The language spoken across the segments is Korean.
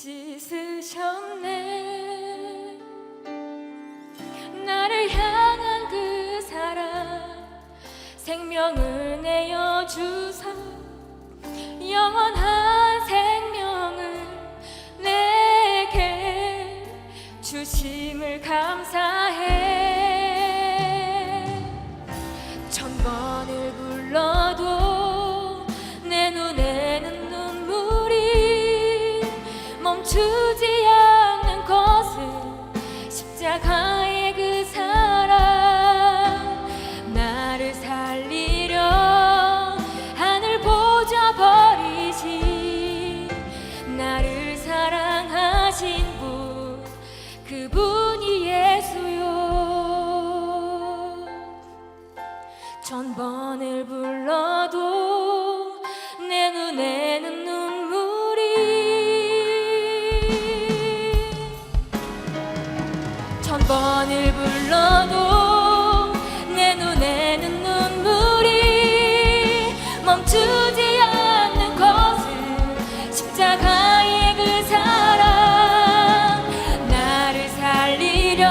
씻으셨네. 나를 향한 그 사랑 생명을 내어 주사. 영원한 생명을 내게 주심을 감사해. 천 번을 불러 십자가의 그 사랑 나를 살리려 하늘 보좌 버리시 나를 사랑하신 분 그분이 예수요. 천 번을 불러도 천 번을 불러도 내 눈에는 눈물이 멈추지 않는 것은 십자가의 그 사랑. 나를 살리려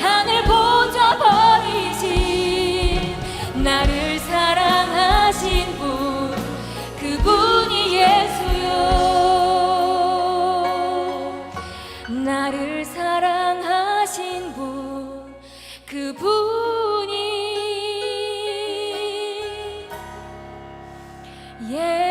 하늘 보자 버리신 나를 사랑하신 분. Yeah.